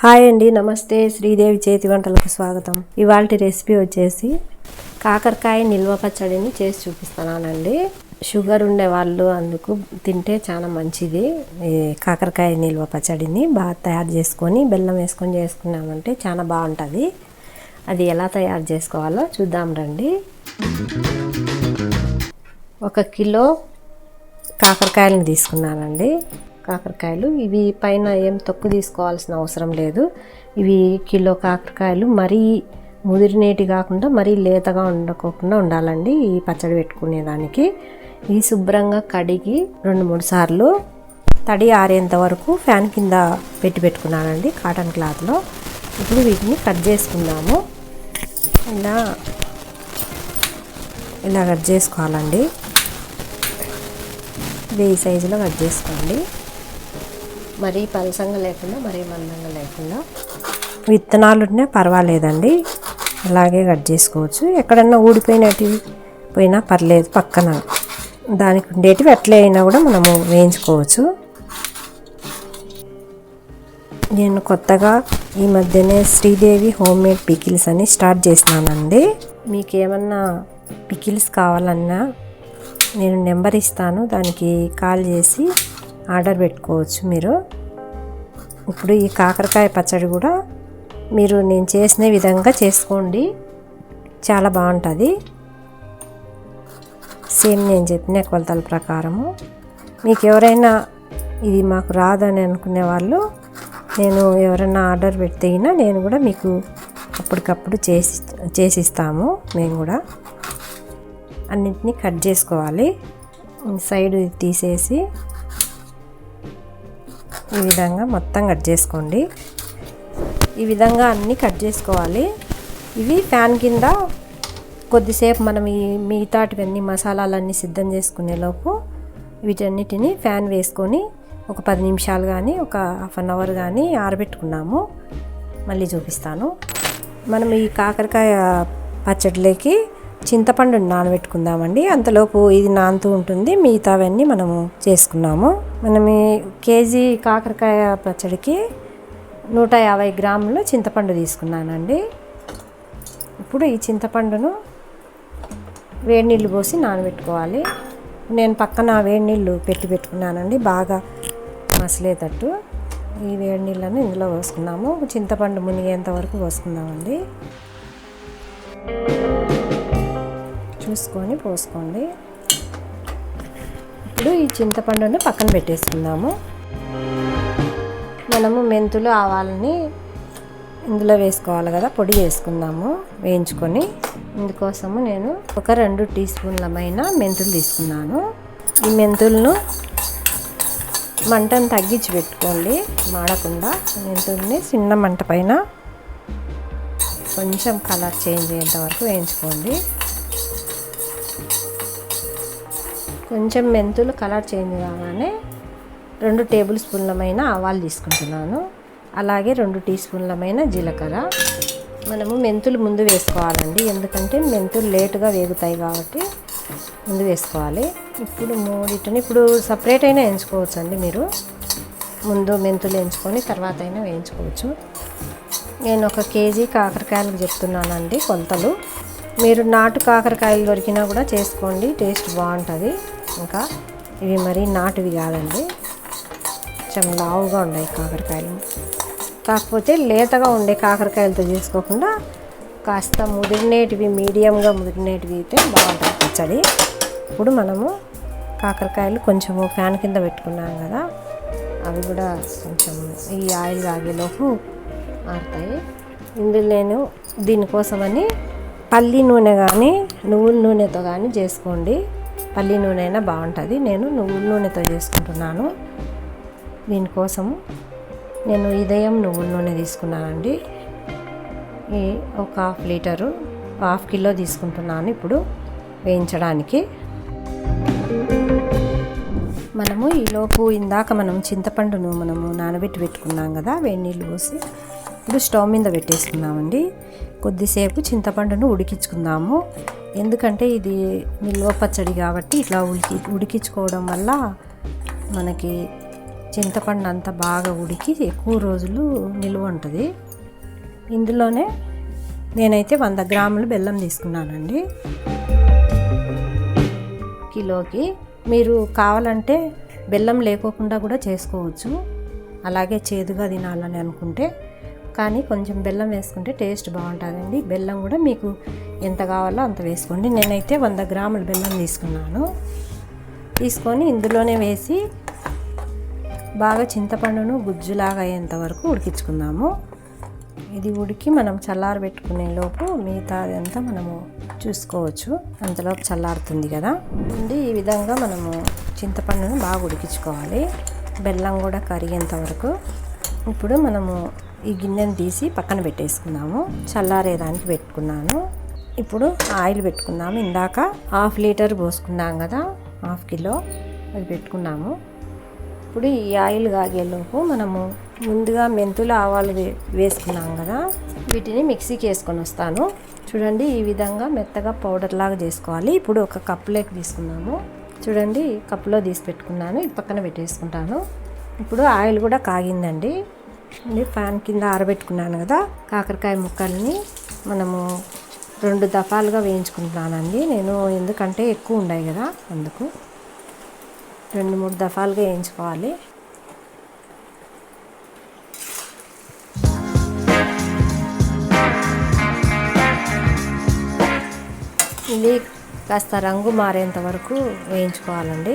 Hi అండి నమస్తే. శ్రీదేవి చేతి వంటలకు స్వాగతం. ఇవాళ రెసిపీ వచ్చేసి కాకరకాయ నిల్వ పచ్చడిని చేసి చూపిస్తున్నానండి. షుగర్ ఉండే వాళ్ళు అందుకు తింటే చాలా మంచిది. ఈ కాకరకాయ నిల్వ పచ్చడిని బాగా తయారు చేసుకొని బెల్లం వేసుకొని చేసుకున్నామంటే చాలా బాగుంటుంది. అది ఎలా తయారు చేసుకోవాలో చూద్దాం రండి. ఒక కిలో కాకరకాయలను తీసుకున్నానండి. కాకరకాయలు. ఇవి పైన ఏం తొక్కు తీసుకోవాల్సిన అవసరం లేదు. ఇవి కిలో కాకరకాయలు మరీ ముదిరినేటి కాకుండా మరీ లేతగా ఉండకోకుండా ఉండాలండి ఈ పచ్చడి పెట్టుకునేదానికి. ఇవి శుభ్రంగా కడిగి రెండు మూడు సార్లు తడి ఆరేంత వరకు ఫ్యాన్ కింద పెట్టి పెట్టుకున్నానండి కాటన్ క్లాత్లో. ఇప్పుడు వీటిని కట్ చేసుకుందాము. ఇలా ఇలా కట్ చేసుకోవాలండి. ఇది ఈ సైజులో కట్ చేసుకోండి. మరీ పలసంగా లేకుండా మరీ మందంగా లేకుండా. విత్తనాలు ఉంటే పర్వాలేదండి. అలాగే కట్ చేసుకోవచ్చు. ఎక్కడన్నా ఊడిపోయినట్టు పోయినా పర్లేదు పక్కన. దానికి ఉండేటివి అట్లే అయినా కూడా మనము వేయించుకోవచ్చు. నేను కొత్తగా ఈ మధ్యనే శ్రీదేవి హోమ్ మేడ్ పికిల్స్ అని స్టార్ట్ చేసినానండి. మీకు ఏమన్నా పికిల్స్ కావాలన్నా నేను నెంబర్ ఇస్తాను. దానికి కాల్ చేసి ఆర్డర్ పెట్టుకోవచ్చు మీరు. ఇప్పుడు ఈ కాకరకాయ పచ్చడి కూడా మీరు నేను చేసిన విధంగా చేసుకోండి. చాలా బాగుంటుంది. సేమ్ నేను చెప్పిన కొలతల ప్రకారము. మీకు ఎవరైనా ఇది మాకు రాదని అనుకునే వాళ్ళు నేను ఎవరైనా ఆర్డర్ పెడితే అయినా నేను కూడా మీకు అప్పటికప్పుడు చేసి చేసిస్తాము మేము కూడా. అన్నింటినీ కట్ చేసుకోవాలి. సైడ్ తీసేసి ఈ విధంగా మొత్తం కట్ చేసుకోండి. ఈ విధంగా అన్నీ కట్ చేసుకోవాలి. ఇవి ఫ్యాన్ కింద కొద్దిసేపు మనం ఈ మిగతాటివన్నీ మసాలాలన్నీ సిద్ధం చేసుకునేలోపు వీటన్నిటిని ఫ్యాన్ వేసుకొని ఒక పది నిమిషాలు కానీ ఒక హాఫ్ అన్ అవర్ కానీ ఆరబెట్టుకున్నాము. మళ్ళీ చూపిస్తాను. మనం ఈ కాకరకాయ పచ్చడిలోకి చింతపండు నానబెట్టుకుందామండి. అంతలోపు ఇది నానుతూ ఉంటుంది. మిగతావన్నీ మనము చేసుకున్నాము. మనం ఈ కేజీ కాకరకాయ పచ్చడికి నూట యాభై గ్రాములు చింతపండు తీసుకున్నానండి. ఇప్పుడు ఈ చింతపండును వేడి నీళ్ళు పోసి నానబెట్టుకోవాలి. నేను పక్కన వేడి నీళ్ళు పెట్టి పెట్టుకున్నానండి బాగా మసలేటట్టు. ఈ వేడి నీళ్ళను ఇందులో పోసుకున్నాము. చింతపండు మునిగేంత వరకు పోసుకుందామండి. చూసుకొని పోసుకోండి. ఇప్పుడు ఈ చింతపండుని పక్కన పెట్టేసుకుందాము. మనము మెంతులు ఆవాలని ఇందులో వేసుకోవాలి కదా పొడి వేసుకుందాము వేయించుకొని. ఇందుకోసము నేను ఒక రెండు టీ స్పూన్లమైన మెంతులు తీసుకున్నాను. ఈ మెంతులను మంటను తగ్గించి పెట్టుకోండి మాడకుండా. మెంతుల్ని చిన్న మంట పైన కొంచెం కలర్ చేంజ్ అయ్యేంత వరకు వేయించుకోండి. కొంచెం మెంతులు కలర్ చేంజ్ కాగానే రెండు టేబుల్ స్పూన్లమైన ఆవాలు తీసుకుంటున్నాను. అలాగే రెండు టీ స్పూన్లమైన జీలకర్ర. మనము మెంతులు ముందు వేసుకోవాలండి. ఎందుకంటే మెంతులు లేటుగా వేగుతాయి కాబట్టి ముందు వేసుకోవాలి. ఇప్పుడు మూడిటిని ఇప్పుడు సపరేట్ అయినా వేయించుకోవచ్చు అండి మీరు. ముందు మెంతులు వేయించుకొని తర్వాత అయినా వేయించుకోవచ్చు. నేను ఒక కేజీ కాకరకాయలకు చెప్తున్నానండి కొలతలు. మీరు నాటు కాకరకాయలు దొరికినా కూడా చేసుకోండి. టేస్ట్ బాగుంటుంది. ఇంకా ఇవి మరి నాటువి కాదండి. కొంచెం లావుగా ఉన్నాయి కాకరకాయలు. కాకపోతే లేతగా ఉండే కాకరకాయలతో చేసుకోకుండా కాస్త ముదిరినేటివి మీడియంగా ముదిరినేటివి అయితే బాగుంటుంది పచ్చడి ఇప్పుడు మనము కాకరకాయలు కొంచెము ఫ్యాన్ కింద పెట్టుకున్నాం కదా అవి కూడా కొంచెం ఈ ఆయిల్ తాగేలోపు ఆడతాయి ఇందులో నేను దీనికోసమని పల్లి నూనె కానీ నువ్వుల నూనెతో కానీ చేసుకోండి. పల్లి నూనె అయినా బాగుంటుంది. నేను నువ్వుల నూనెతో చేసుకుంటున్నాను. దీనికోసము నేను ఉదయం నువ్వుల నూనె తీసుకున్నానండి. ఈ ఒక హాఫ్ లీటరు హాఫ్ కిలో తీసుకుంటున్నాను ఇప్పుడు వేయించడానికి. మనము ఈలోపు ఇందాక మనం చింతపండును మనము నానబెట్టి పెట్టుకున్నాం కదా వేడి నీళ్ళు పోసి ఇప్పుడు స్టవ్ మీద పెట్టేసుకున్నామండి కొద్దిసేపు చింతపండును ఉడికించుకుందాము. ఎందుకంటే ఇది నిల్వ పచ్చడి కాబట్టి ఇట్లా ఉడికి ఉడికించుకోవడం వల్ల మనకి చింతపండు అంతా బాగా ఉడికి ఎక్కువ రోజులు నిల్వ ఉంటుంది. ఇందులోనే నేనైతే వంద గ్రాములు బెల్లం తీసుకున్నానండి. కిలోకి మీరు కావాలంటే బెల్లం లేకోకుండా కూడా చేసుకోవచ్చు. అలాగే చేదుగా తినాలని అనుకుంటే కానీ కొంచెం బెల్లం వేసుకుంటే టేస్ట్ బాగుంటుందండి. బెల్లం కూడా మీకు ఎంత కావాలో అంత వేసుకోండి. నేనైతే వంద గ్రాముల బెల్లం తీసుకున్నాను. తీసుకొని ఇందులోనే వేసి బాగా చింతపండును గుజ్జులాగా అయ్యేంత వరకు ఉడికించుకుందాము. ఇది ఉడికి మనం చల్లారబెట్టుకునే లోపు మిగతా అదంతా మనము చూసుకోవచ్చు. అంతలోపు చల్లారుతుంది కదా. ఉండి ఈ విధంగా మనము చింతపండును బాగా ఉడికించుకోవాలి. బెల్లం కూడా కరిగేంత వరకు ఇప్పుడు మనము ఈ గిన్నెను తీసి పక్కన పెట్టేసుకున్నాము. చల్లారేదానికి పెట్టుకున్నాను. ఇప్పుడు ఆయిల్ పెట్టుకున్నాము. ఇందాక హాఫ్ లీటర్ పోసుకున్నాం కదా హాఫ్ కిలో అది పెట్టుకున్నాము. ఇప్పుడు ఈ ఆయిల్ కాగేలోపు మనము ముందుగా మెంతులు ఆవాలు వే- వేసుకున్నాం కదా వీటిని మిక్సీకి వేసుకొని వస్తాను. చూడండి ఈ విధంగా మెత్తగా పౌడర్ లాగా చేసుకోవాలి. ఇప్పుడు ఒక కప్పులోకి తీసుకున్నాము. చూడండి కప్పులో తీసి పెట్టుకున్నాను. ఇది పక్కన పెట్టేసుకుంటాను. ఇప్పుడు ఆయిల్ కూడా కాగిందండి. ఇది ఫ్యాన్ కింద ఆరబెట్టుకున్నాను కదా కాకరకాయ ముక్కల్ని మనము రెండు దఫాలుగా వేయించుకుంటున్నానండి. నేను ఎందుకంటే ఎక్కువ ఉన్నాయి కదా అందుకు రెండు మూడు దఫాలుగా వేయించుకోవాలి. ఇది కాస్త రంగు మారేంత వరకు వేయించుకోవాలండి.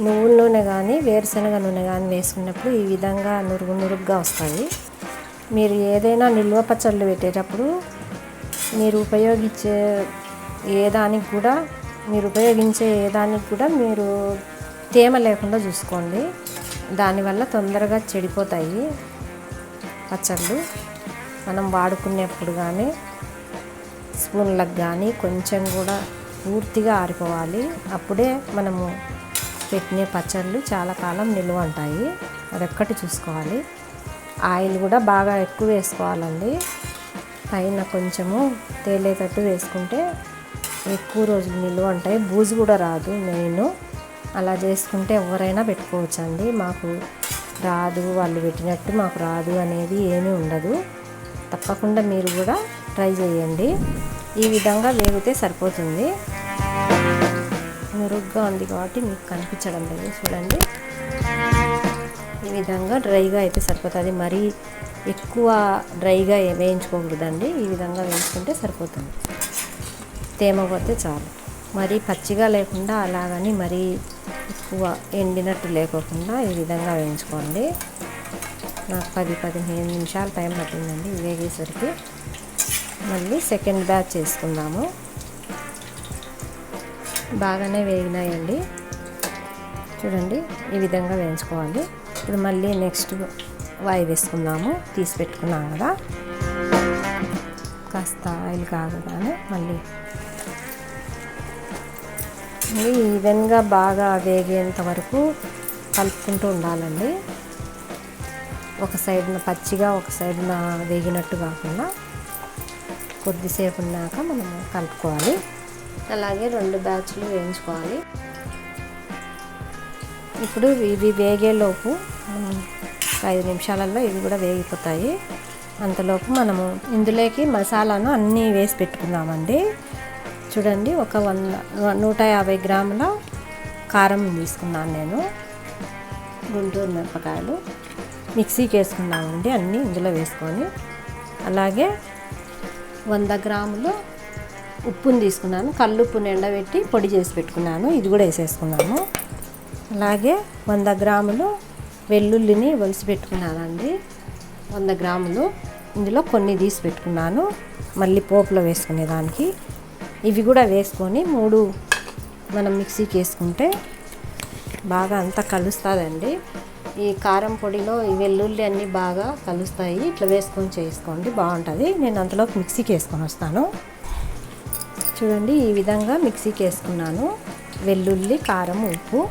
నువ్వుల నూనె కానీ వేరుశనగ నూనె కానీ వేసుకున్నప్పుడు ఈ విధంగా నురుగు నురుగ్గా వస్తాయి. మీరు ఏదైనా నిల్వ పచ్చళ్ళు పెట్టేటప్పుడు మీరు ఉపయోగించే ఏ దానికి కూడా మీరు ఉపయోగించే ఏ దానికి కూడా మీరు తేమ లేకుండా చూసుకోండి. దానివల్ల తొందరగా చెడిపోతాయి పచ్చళ్ళు. మనం వాడుకునేప్పుడు కానీ స్పూన్లకు కానీ కొంచెం కూడా పూర్తిగా ఆరిపోవాలి. అప్పుడే మనము పెట్టిన పచ్చళ్ళు చాలా కాలం నిల్వ ఉంటాయి. అదొక్కటి చూసుకోవాలి. ఆయిల్ కూడా బాగా ఎక్కువ వేసుకోవాలండి. పైన కొంచెము తేలేటట్టు వేసుకుంటే ఎక్కువ రోజులు నిల్వ ఉంటాయి. బూజు కూడా రాదు మెయిన్. అలా చేసుకుంటే ఎవరైనా పెట్టుకోవచ్చండి. మాకు రాదు వాళ్ళు పెట్టినట్టు మాకు రాదు అనేది ఏమీ ఉండదు. తప్పకుండా మీరు కూడా ట్రై చేయండి. ఈ విధంగా వేగితే సరిపోతుంది. మెరుగ్గా ఉంది కాబట్టి మీకు కనిపించడం లేదు. చూడండి. ఈ విధంగా డ్రైగా అయితే సరిపోతుంది. మరీ ఎక్కువ డ్రైగా వేయించుకోకూడదండి. ఈ విధంగా వేయించుకుంటే సరిపోతుంది. తేమ పోతే చాలు. మరీ పచ్చిగా లేకుండా అలాగని మరీ ఎక్కువ ఎండినట్టు లేకోకుండా ఈ విధంగా వేయించుకోండి. నాకు పది పదిహేను నిమిషాలు టైం పట్టిందండి. వేగేసరికి మళ్ళీ సెకండ్ బ్యాచ్ చేసుకుందాము. బాగానే వేగినాయండి. చూడండి ఈ విధంగా వేయించుకోవాలి. ఇప్పుడు మళ్ళీ నెక్స్ట్ వాయి వేసుకుందాము. తీసి పెట్టుకున్నాం కదా. కాస్త ఆయిల్ కాగగానే మళ్ళీ ఈవెన్గా బాగా వేగేంత వరకు కలుపుకుంటూ ఉండాలండి. ఒక సైడ్న పచ్చిగా ఒక సైడ్న వేగినట్టు కాకుండా కొద్దిసేపు ఉన్నాక మనము కలుపుకోవాలి. అలాగే రెండు బ్యాచ్లు వేయించుకోవాలి. ఇప్పుడు ఇవి వేగేలోపు ఐదు నిమిషాలలో ఇవి కూడా వేగిపోతాయి. అంతలోపు మనము ఇందులోకి మసాలాను అన్నీ వేసి పెట్టుకుందామండి. చూడండి ఒక వంద నూట యాభై గ్రాముల కారం తీసుకున్నాను నేను. గుంటూరు మిరపకాయలు. మిక్సీకి వేసుకున్నామండి అన్నీ ఇందులో వేసుకొని. అలాగే వంద గ్రాములు ఉప్పుని తీసుకున్నాను. కల్లుప్పుని ఎండబెట్టి పొడి చేసి పెట్టుకున్నాను. ఇది కూడా వేసేసుకున్నాను. అలాగే వంద గ్రాములు వెల్లుల్లిని ఒలిసి పెట్టుకున్నానండి. వంద గ్రాములు ఇందులో కొన్ని తీసి పెట్టుకున్నాను. మళ్ళీ పోపులో వేసుకునేదానికి. ఇవి కూడా వేసుకొని మూడు మనం మిక్సీకి వేసుకుంటే బాగా అంతా కలుస్తుందండి. ఈ కారం పొడిలో ఈ వెల్లుల్లి అన్నీ బాగా కలుస్తాయి. ఇట్లా వేసుకొని చేసుకోండి బాగుంటుంది. నేను అంతలోకి మిక్సీకి వేసుకొని వస్తాను. చూడండి ఈ విధంగా మిక్సీకి వేసుకున్నాను. వెల్లుల్లి కారం ఉప్పు.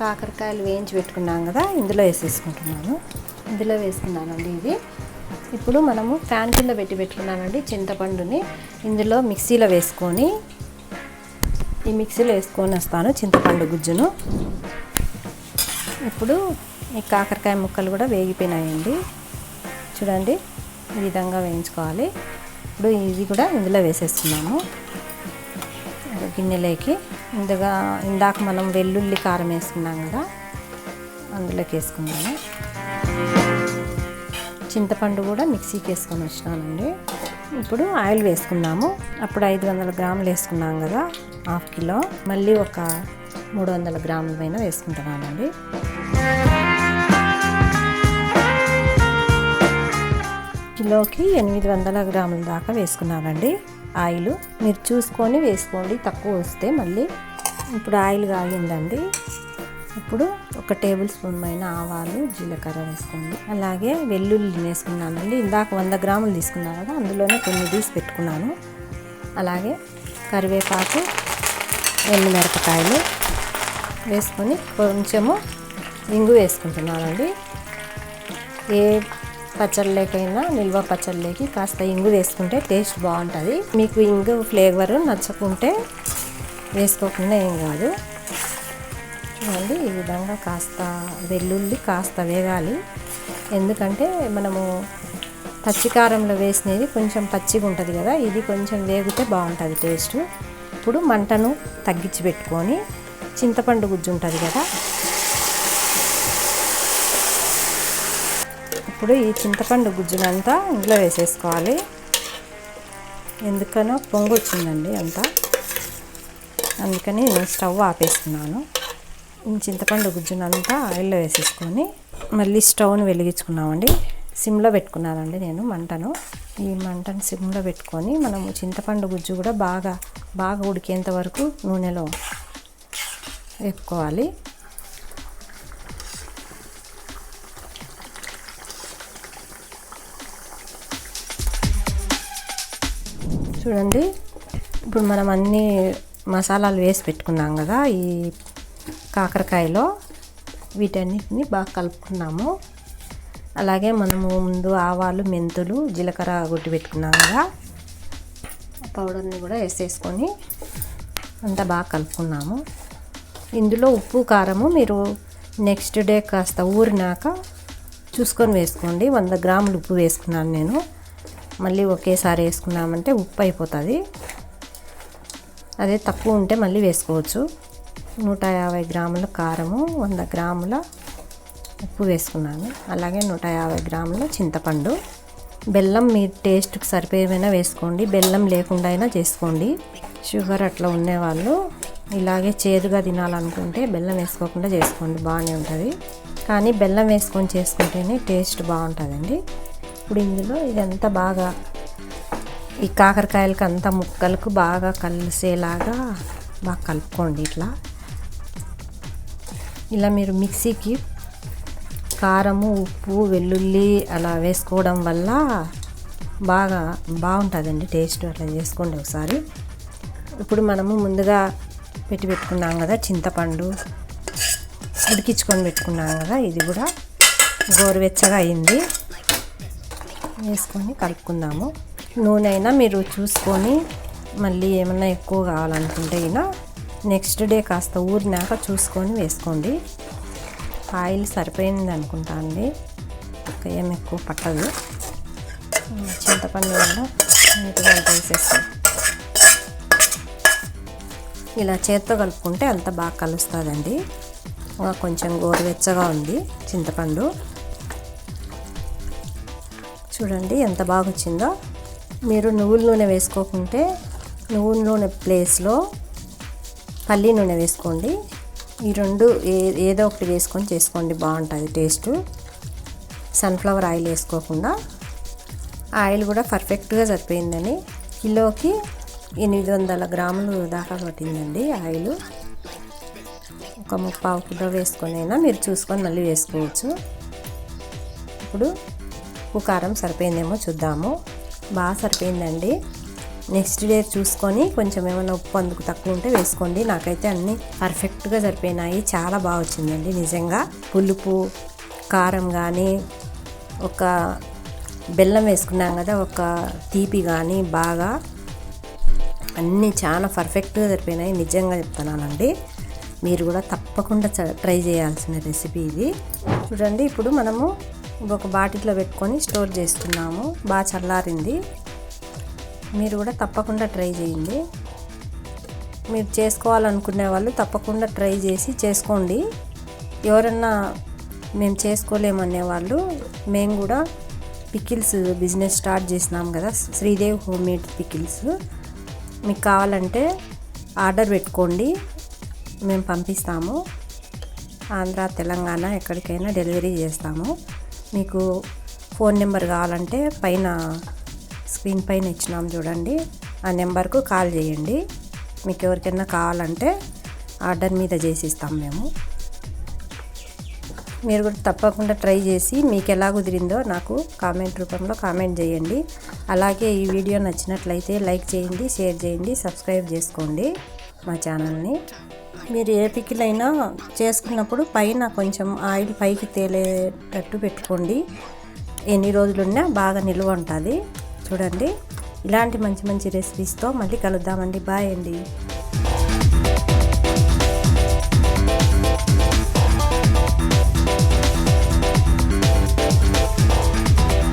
కాకరకాయలు వేయించి పెట్టుకున్నాం కదా ఇందులో వేసేసుకుంటున్నాను. ఇందులో వేసుకున్నానండి ఇది. ఇప్పుడు మనము ఫ్యాన్ కింద పెట్టి పెట్టుకున్నానండి చింతపండుని. ఇందులో మిక్సీలో వేసుకొని ఈ మిక్సీలో వేసుకొని వస్తాను చింతపండు గుజ్జును. ఇప్పుడు ఈ కాకరకాయ ముక్కలు కూడా వేగిపోయినాయండి. చూడండి ఈ విధంగా వేయించుకోవాలి. ఇప్పుడు ఇది కూడా ఇందులో వేసేస్తున్నాము గిన్నెలోకి ఇందుగా ఇందాక మనం వెల్లుల్లి కారం వేసుకున్నాం కదా అందులోకి వేసుకున్నాము చింతపండు కూడా మిక్సీకి వేసుకొని వచ్చినానండి. ఇప్పుడు ఆయిల్ వేసుకున్నాము అప్పుడు ఐదు వందల గ్రాములు వేసుకున్నాం కదా హాఫ్ కిలో. మళ్ళీ ఒక మూడు వందల గ్రాముల పైన వేసుకుంటున్నానండి. కిలోకి ఎనిమిది వందల గ్రాముల దాకా వేసుకున్నానండి. ఆయిల్ మీరు చూసుకొని వేసుకోండి. తక్కువ వస్తే మళ్ళీ ఇప్పుడు ఆయిల్ కాగిందండి. ఇప్పుడు ఒక టేబుల్ స్పూన్ పైన ఆవాలు జీలకర్ర వేసుకోండి. అలాగే వెల్లుల్లి వేసుకున్నానండి. ఇందాక వంద గ్రాములు తీసుకున్నాను కదా అందులోనే కొన్ని తీసి పెట్టుకున్నాను. అలాగే కరివేపాకు ఎండుమిరపకాయలు వేసుకొని కొంచెము ఇంగు వేసుకుంటున్నానండి. ఏ పచ్చళ్ళకైనా నిల్వ పచ్చళ్ళకి కాస్త ఇంగు వేసుకుంటే టేస్ట్ బాగుంటుంది. మీకు ఇంగు ఫ్లేవర్ నచ్చకుంటే వేసుకోకుండా ఏం కాదు. చూడండి ఈ విధంగా కాస్త వెల్లుల్లి కాస్త వేగాలి. ఎందుకంటే మనము పచ్చికారంలో వేసినది కొంచెం పచ్చిగా ఉంటుంది కదా ఇది కొంచెం వేగితే బాగుంటుంది టేస్ట్. ఇప్పుడు మంటను తగ్గించి పెట్టుకొని చింతపండు గుజ్జు ఉంటుంది కదా ఇప్పుడు ఈ చింతపండు గుజ్జునంతా ఇంట్లో వేసేసుకోవాలి. ఎందుకనో పొంగు వచ్చిందండి అంతా. అందుకని నేను స్టవ్ ఆపేస్తున్నాను. ఈ చింతపండు గుజ్జునంతా ఆయిల్లో వేసేసుకొని మళ్ళీ స్టవ్ని వెలిగించుకున్నామండి. సిమ్లో పెట్టుకున్నానండి నేను మంటను. ఈ మంటను సిమ్లో పెట్టుకొని మనము చింతపండు గుజ్జు కూడా బాగా బాగా ఉడికేంత వరకు నూనెలో వేపుకోవాలి. చూడండి. ఇప్పుడు మనం అన్ని మసాలాలు వేసి పెట్టుకున్నాం కదా ఈ కాకరకాయలో. వీటన్నిటిని బాగా కలుపుకున్నాము. అలాగే మనము ముందు ఆవాలు మెంతులు జీలకర్ర కొట్టి పెట్టుకున్నాం కదా. పౌడర్ని కూడా వేసేసుకొని అంతా బాగా కలుపుకున్నాము. ఇందులో ఉప్పు కారము మీరు నెక్స్ట్ డే కాస్త ఊరినాక చూసుకొని వేసుకోండి. వంద గ్రాములు ఉప్పు వేసుకున్నాను నేను. మళ్ళీ ఒకేసారి వేసుకున్నామంటే ఉప్పు అయిపోతుంది. అదే తక్కువ ఉంటే మళ్ళీ వేసుకోవచ్చు. నూట యాభై గ్రాముల కారము వంద గ్రాముల ఉప్పు వేసుకున్నాను. అలాగే నూట యాభై గ్రాముల చింతపండు. బెల్లం మీ టేస్ట్కి సరిపోయేమైనా వేసుకోండి. బెల్లం లేకుండా అయినా చేసుకోండి. షుగర్ అట్లా ఉండేవాళ్ళు. ఇలాగే చేదుగా తినాలనుకుంటే బెల్లం వేసుకోకుండా చేసుకోండి. బాగానే ఉంటుంది. కానీ బెల్లం వేసుకొని చేసుకుంటేనే టేస్ట్ బాగుంటుందండి. ఇప్పుడు ఇందులో ఇదంతా బాగా ఈ కాకరకాయలకి అంతా ముక్కలకు బాగా కలిసేలాగా బాగా కలుపుకోండి ఇట్లా. ఇలా మీరు మిక్సీకి కారము ఉప్పు వెల్లుల్లి అలా వేసుకోవడం వల్ల బాగా బాగుంటుందండి టేస్ట్ అట్లా చేసుకోండి ఒకసారి. ఇప్పుడు మనము ముందుగా పెట్టి పెట్టుకున్నాం కదా చింతపండు ఉడికించుకొని పెట్టుకున్నాం కదా ఇది కూడా గోరువెచ్చగా అయింది. వేసుకొని కలుపుకుందాము. నూనె అయినా మీరు చూసుకొని మళ్ళీ ఏమన్నా ఎక్కువ కావాలనుకుంటే అయినా నెక్స్ట్ డే కాస్త ఊరినాక చూసుకొని వేసుకోండి. ఆయిల్ సరిపోయింది అనుకుంటా అండి. ఇంకా ఏం ఎక్కువ పట్టదు. చింతపండు వల్ల నీట్గా వేసేస్తాం ఇలా చేత్తో కలుపుకుంటే అంత బాగా కలుస్తుందండి. కొంచెం గోరువెచ్చగా ఉంది చింతపండు. చూడండి ఎంత బాగా వచ్చిందో మీరు నువ్వుల నూనె వేసుకోకుంటే నువ్వుల నూనె ప్లేస్లో పల్లి నూనె వేసుకోండి. ఈ రెండు ఏ ఏదో ఒకటి వేసుకొని చేసుకోండి బాగుంటుంది టేస్ట్. సన్ఫ్లవర్ ఆయిల్ వేసుకోకుండా. ఆయిల్ కూడా పర్ఫెక్ట్గా సరిపోయిందని. కిలోకి ఎనిమిది వందల గ్రాములు దాకా పట్టిందండి ఆయిల్. ఒక ముప్పావు కిలో వేసుకొని అయినా మీరు చూసుకొని మళ్ళీ వేసుకోవచ్చు. ఇప్పుడు ఉప్పు కారం సరిపోయిందేమో చూద్దాము. బాగా సరిపోయిందండి. నెక్స్ట్ డే చూసుకొని కొంచెం ఏమైనా ఉప్పు అందుకు తక్కువ ఉంటే వేసుకోండి. నాకైతే అన్నీ పర్ఫెక్ట్గా సరిపోయినాయి. చాలా బాగా వచ్చిందండి నిజంగా. పులుపు కారం కానీ ఒక బెల్లం వేసుకున్నాం కదా ఒక తీపి కానీ బాగా అన్నీ చాలా పర్ఫెక్ట్గా సరిపోయినాయి. నిజంగా చెప్తున్నానండి. మీరు కూడా తప్పకుండా చ- ట్రై చేయాల్సిన రెసిపీ ఇది. చూడండి ఇప్పుడు మనము ఒక బాటిల్లో పెట్టుకొని స్టోర్ చేస్తున్నాము. బాగా చల్లారింది. మీరు కూడా తప్పకుండా ట్రై చేయండి. మీరు చేసుకోవాలనుకునే వాళ్ళు తప్పకుండా ట్రై చేసి చేసుకోండి. ఎవరన్నా మేము చేసుకోలేమనే వాళ్ళు మేము కూడా పికిల్స్ బిజినెస్ స్టార్ట్ చేసినాం కదా శ్రీదేవ్ హోమ్ మేడ్ పికిల్స్. మీకు కావాలంటే ఆర్డర్ పెట్టుకోండి. మేము పంపిస్తాము. ఆంధ్ర తెలంగాణ ఎక్కడికైనా డెలివరీ చేస్తాము. మీకు ఫోన్ నెంబర్ కావాలంటే పైన స్క్రీన్ పైన ఇచ్చినాం చూడండి. ఆ నెంబర్కు కాల్ చేయండి. మీకు ఎవరికైనా కావాలంటే ఆర్డర్ మీద చేసిస్తాం మేము. మీరు కూడా తప్పకుండా ట్రై చేసి మీకు ఎలా కుదిరిందో నాకు కామెంట్ రూపంలో కామెంట్ చేయండి. అలాగే ఈ వీడియో నచ్చినట్లయితే లైక్ చేయండి షేర్ చేయండి సబ్స్క్రైబ్ చేసుకోండి. మా ఛానల్ని. మీరు ఏ పికిలైనా చేసుకున్నప్పుడు పైన కొంచెం ఆయిల్ పైకి తేలేటట్టు పెట్టుకోండి. ఎన్ని రోజులున్నా బాగా నిల్వ ఉంటుంది. చూడండి. ఇలాంటి మంచి మంచి రెసిపీస్తో మళ్ళీ కలుద్దామండి. బాయ్ అండి.